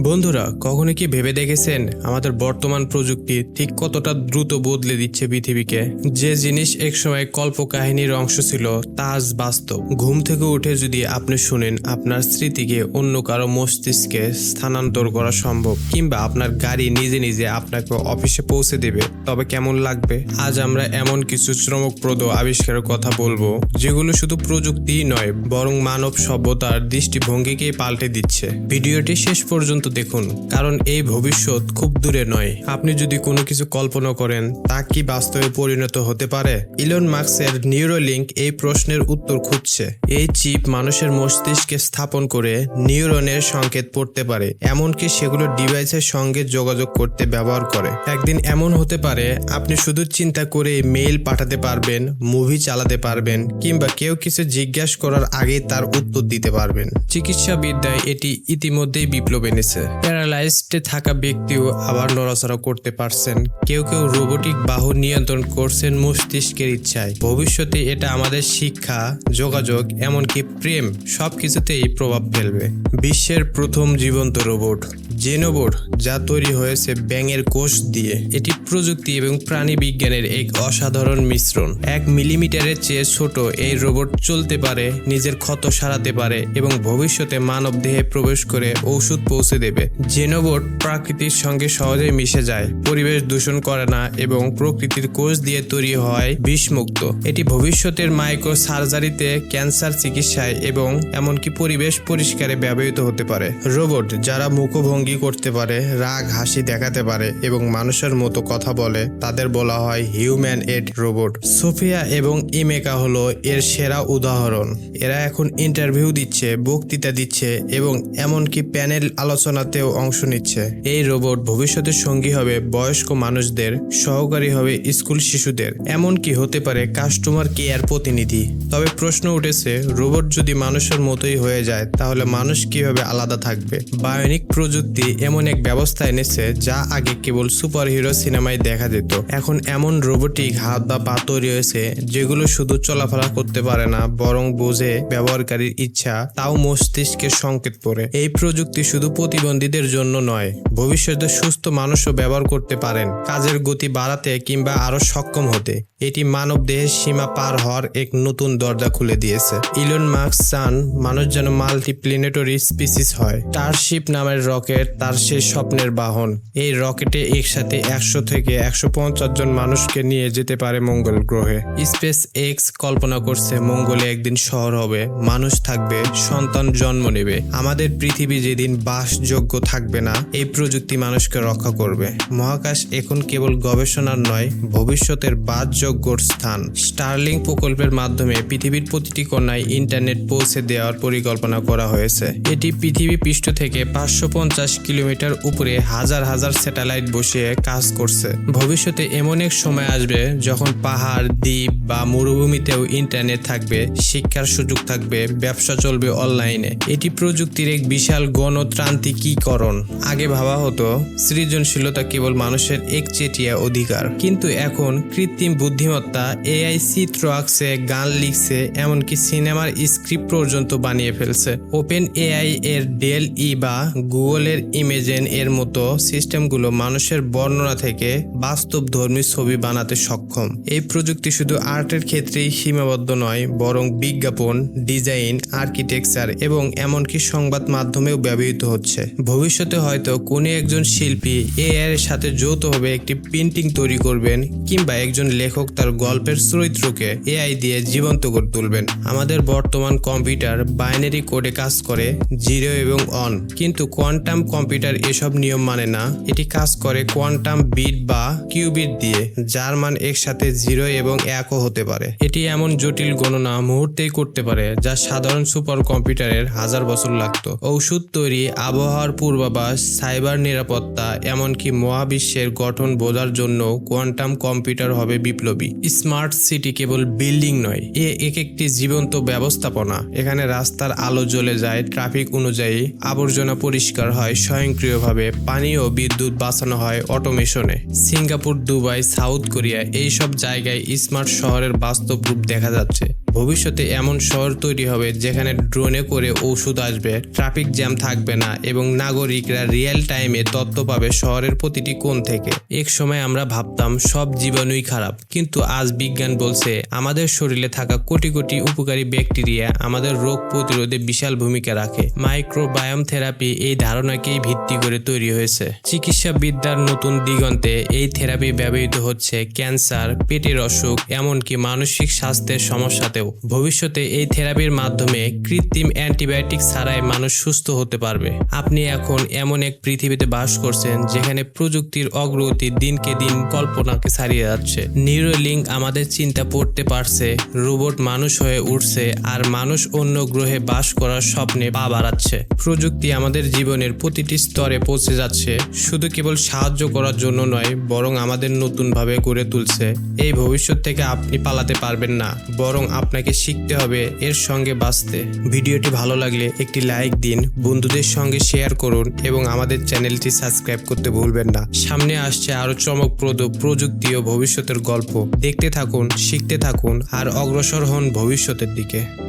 বন্ধুরা, কখনো কি ভেবে দেখেছেন আমাদের বর্তমান প্রযুক্তি ঠিক কতটা দ্রুত বদলে দিচ্ছে পৃথিবীকে? যে জিনিস একসময় কল্প কাহিনীর অংশ ছিল, তা আজ বাস্তব। ঘুম থেকে উঠে যদি আপনি শুনেন আপনার স্মৃতিকে অন্য কারও মস্তিষ্কে স্থানান্তর করা সম্ভব, কিংবা আপনার গাড়ি নিজে নিজে আপনাকে অফিসে পৌঁছে দেবে, তবে কেমন লাগবে? আজ আমরা এমন কিছু শ্রমকপ্রদ আবিষ্কারের কথা বলব, যেগুলো শুধু প্রযুক্তিই নয়, বরং মানব সভ্যতার দৃষ্টিভঙ্গিকেই পাল্টে দিচ্ছে। ভিডিওটি শেষ পর্যন্ত দেখুন, কারণ এই ভবিষ্যৎ খুব দূরে নয়। আপনি যদি কোনো কিছু কল্পনা করেন, তা কি বাস্তবে পরিণত হতে পারে? ইলন মার্কসের নিউরোলিঙ্ক এই প্রশ্নের উত্তর খুঁজছে। এই চিপ মানুষের মস্তিষ্কে স্থাপন করে নিউরনের সংকেত পড়তে পারে, এমনকি সেগুলো ডিভাইসের সঙ্গে যোগাযোগ করতে ব্যবহার করে। একদিন এমন হতে পারে, আপনি শুধু চিন্তা করে মেইল পাঠাতে পারবেন, মুভি চালাতে পারবেন, কিংবা কেউ কিছু জিজ্ঞাসা করার আগেই তার উত্তর দিতে পারবেন। চিকিৎসা বিদ্যায় এটি ইতিমধ্যেই বিপ্লব এনেছে। Paralyzed. প্যারালাইজডে থাকা ব্যক্তিও আবার নড়াচড়া করতে পারছেন। কেউ কেউ রোবোটিক বাহু নিয়ন্ত্রণ করছেন মস্তিষ্কের ইচ্ছায়। ভবিষ্যতে এটা আমাদের শিক্ষা, যোগাযোগ, এমনকি প্রেম সবকিছুতেই প্রভাব ফেলবে। বিশ্বের প্রথম জীবন্ত রোবট, জেনোবোট, যা তৈরি হয়েছে ব্যাঙের কোষ দিয়ে। এটি প্রযুক্তি এবং প্রাণী বিজ্ঞানের এক অসাধারণ মিশ্রণ। এক মিলিমিটারের চেয়ে ছোট এই রোবট চলতে পারে, নিজের ক্ষত সারাতে পারে এবং ভবিষ্যতে মানব দেহে প্রবেশ করে ঔষধ পৌঁছে দেবে। জেনোবোট প্রাকৃতির সঙ্গে সহজেই মিশে যায়। পরিবেশ দূষণ করে না এবং প্রকৃতির কোষ দিয়ে তৈরি হয় বিষমুক্ত। এটি ভবিষ্যতের মাইক্রো সার্জারিতে ক্যান্সার চিকিৎসায় এবং এমনকি পরিবেশ পরিষ্কারে ব্যবহৃত হতে পারে। রোবট যারা মুখভঙ্গি করতে পারে, রাগ, হাসি দেখাতে পারে এবং মানুষের মতো কথা বলে, তাদের বলা হয় হিউম্যান এড রোবট। সোফিয়া এবং ইমেকা হলো এর সেরা উদাহরণ। এরা এখন ইন্টারভিউ দিচ্ছে, বক্তৃতা দিচ্ছে এবং এমনকি প্যানেল আলোচনাতেও অংশ নিচ্ছে। এই রোবট ভবিষ্যতে সঙ্গী হবে বয়স্ক মানুষদের, সহকারী হবে স্কুল শিশুদের। এমনকি হতে পারে কাস্টমার কেয়ার প্রতিনিধি। তবে প্রশ্ন উঠেছে, রোবট যদি মানুষের মতোই হয়ে যায়, তাহলে মানুষ কীভাবে আলাদা থাকবে? বায়োনিক প্রযুক্তি এমন এক ব্যবস্থা এনেছে যা আগে কেবল সুপারহিরো সিনেমায় দেখা যেত। এখন এমন রোবোটিক হাত বা পা তৈরি হয়েছে, যেগুলো শুধু চলাফেরা করতে পারে না, বরং বোঝে ব্যবহারকারীর ইচ্ছা, তাও মস্তিষ্কের সংকেত পড়ে। এই প্রযুক্তি শুধু প্রতিবন্ধীদের জন্য নয় ভবিষ্যতে সুস্থ মানুষও ব্যবহার করতে পারেন, কাজের গতি বাড়াতে কিংবা আরও সক্ষম হতে। এটি মানব দেহের সীমা পার হওয়ার এক নতুন দরজা খুলে দিয়েছে। ইলন মার্কস চান, মানুষ যেন মাল্টিপ্লেনেটরি স্পিসিস হয়। স্টারশিপ নামের রকেট, তার সেই স্বপ্নের বাহন। এই রকেটে একসাথে একশো থেকে একশো পঞ্চাশ জন মানুষকে নিয়ে যেতে পারে মঙ্গল গ্রহে। স্পেস এক্স কল্পনা করছে, মঙ্গলে একদিন শহর হবে, মানুষ থাকবে, সন্তান জন্ম নেবে। আমাদের পৃথিবী যেদিন বাসযোগ্য থাকবে না এই প্রযুক্তি মানুষকে রক্ষা করবে। মহাকাশ এখন কেবল গবেষণার নয়, ভবিষ্যতের বাসযোগ্য স্থান। স্টারলিং প্রকল্পের মাধ্যমে পৃথিবীর প্রতিটি কোণায় ইন্টারনেট পৌঁছে দেওয়ার পরিকল্পনা করা হয়েছে। এটি পৃথিবী পৃষ্ঠ থেকে পাঁচশো পঞ্চাশ কিলোমিটার উপরে হাজার হাজার স্যাটেলাইট বসিয়ে কাজ করছে। ভবিষ্যতে এমন এক সময় আসবে যখন পাহাড়, দ্বীপ বা মরুভূমিতেও ইন্টারনেট থাকবে, শিক্ষার সুযোগ থাকবে, ব্যবসা চলবে অনলাইনে এটি প্রযুক্তির এক বিশাল গণতান্ত্রিকীকরণ। আগে ভাবা হতো, সৃজনশীলতা কেবল মানুষের একচেটিয়া অধিকার। কিন্তু এখন কৃত্রিম বুদ্ধিমত্তা, এআই চিত্র আঁকছে গান লিখছে, এমনকি সিনেমার স্ক্রিপ্ট পর্যন্ত বানিয়ে ফেলছে। ওপেন এআই এর ডেল ই বা গুগলের ইমেজেন এর মতো সিস্টেমগুলো মানুষের বর্ণনা থেকে বাস্তব ধর্মী ছবি বানাতে সক্ষম। এই প্রযুক্তি শুধু আর্টের ক্ষেত্রেই সীমাবদ্ধ নয়, বরং বিজ্ঞাপন, ডিজাইন, আর্কিটেকচার এবং এমনকি সংবাদ মাধ্যমেও ব্যবহৃত হচ্ছে। ভবিষ্যতে হয়তো কোনো একজন শিল্পী এআই এর সাথে যৌথভাবে একটি পেন্টিং তৈরি করবেন কিংবা একজন লেখক তার গল্পের চরিত্রকে এআই দিয়ে জীবন্ত করে তুলবেন। আমাদের বর্তমান কম্পিউটার বাইনারি কোডে কাজ করে, জিরো এবং অন। কিন্তু কোয়ান্টাম কম্পিউটার এসব নিয়ম মানে না। এটি কাজ করে কোয়ান্টাম বিট বা কিউবিট দিয়ে, যার মান একসাথে জিরো এবং একও হতে পারে। এটি এমন জটিল গণনা মুহূর্তেই করতে পারে, যা সাধারণ সুপার কম্পিউটারের হাজার বছর লাগতো। ঔষধ তৈরি, আবহাওয়ার পূর্বাভাস সাইবার নিরাপত্তা, এমনকি মহাবিশ্বের গঠন বোঝার জন্য কোয়ান্টাম কম্পিউটার হবে বিপ্লবী। স্মার্ট সিটি কেবল বিল্ডিং নয়, এ এক একটি জীবন্ত ব্যবস্থাপনা। এখানে রাস্তার আলো জ্বলে যায়, ট্রাফিক অনুযায়ী আবর্জনা পরিষ্কার হয়, স্বয়ংক্রিয়ভাবে পানি ও বিদ্যুৎ বাঁচানো হয় অটোমেশনে। সিঙ্গাপুর, দুবাই, সাউথ কোরিয়া, এইসব জায়গায় স্মার্ট শহরের বাস্তব রূপ দেখা যাচ্ছে। ভবিষ্যতে এমন শহর তৈরি হবে যেখানে ড্রোনে করে ঔষধ আসবে, ট্রাফিক জ্যাম থাকবে না এবং নাগরিকরা রিয়েল টাইমে তথ্য পাবে শহরের প্রতিটি কোণ থেকে। এক সময় আমরা ভাবতাম, সব জীবাণুই খারাপ। কিন্তু আজ বিজ্ঞান বলছে, আমাদের শরীরে থাকা কোটি কোটি উপকারী ব্যাকটেরিয়া আমাদের রোগ প্রতিরোধে বিশাল ভূমিকা রাখে। মাইক্রোবায়োম থেরাপি এই ধারণাকেই ভিত্তি করে তৈরি হয়েছে। চিকিৎসা বিদ্যার নতুন দিগন্তে এই থেরাপি ব্যবহৃত হচ্ছে ক্যান্সার, পেটের অসুখ, এমনকি মানসিক স্বাস্থ্যের সমস্যাতেও। ভবিষ্যতে এই থেরাপির মাধ্যমে কৃত্রিম অ্যান্টিবায়োটিক ছাড়াই মানুষ সুস্থ হতে পারবে। আপনি এখন এমন এক পৃথিবীতে বাস করছেন যেখানে প্রযুক্তির অগ্রগতি দিনকে দিন কল্পনাকে ছাড়িয়ে যাচ্ছে। নিউরোলিঙ্ক আমাদের চিন্তা পড়তে পারছে, রোবট মানুষ হয়ে উঠছে আর মানুষ অন্য গ্রহে বাস করার স্বপ্নে পা বাড়াচ্ছে। প্রযুক্তি আমাদের জীবনের প্রতিটি স্তরে পৌঁছে যাচ্ছে, শুধু কেবল সাহায্য করার জন্য নয়, বরং আমাদের নতুনভাবে গড়ে তুলছে। এই ভবিষ্যৎ থেকে আপনি পালাতে পারবেন না, বরং আপনাকে শিখতে হবে এর সঙ্গে বাঁচতে। ভিডিওটি ভালো লাগলে একটি লাইক দিন, বন্ধুদের সঙ্গে শেয়ার করুন এবং আমাদের চ্যানেলটি সাবস্ক্রাইব করতে ভুলবেন না। সামনে আসছে আরও চমকপ্রদ প্রযুক্তি ও ভবিষ্যতের গল্প। দেখতে থাকুন, শিখতে থাকুন আর অগ্রসর হন ভবিষ্যতের দিকে।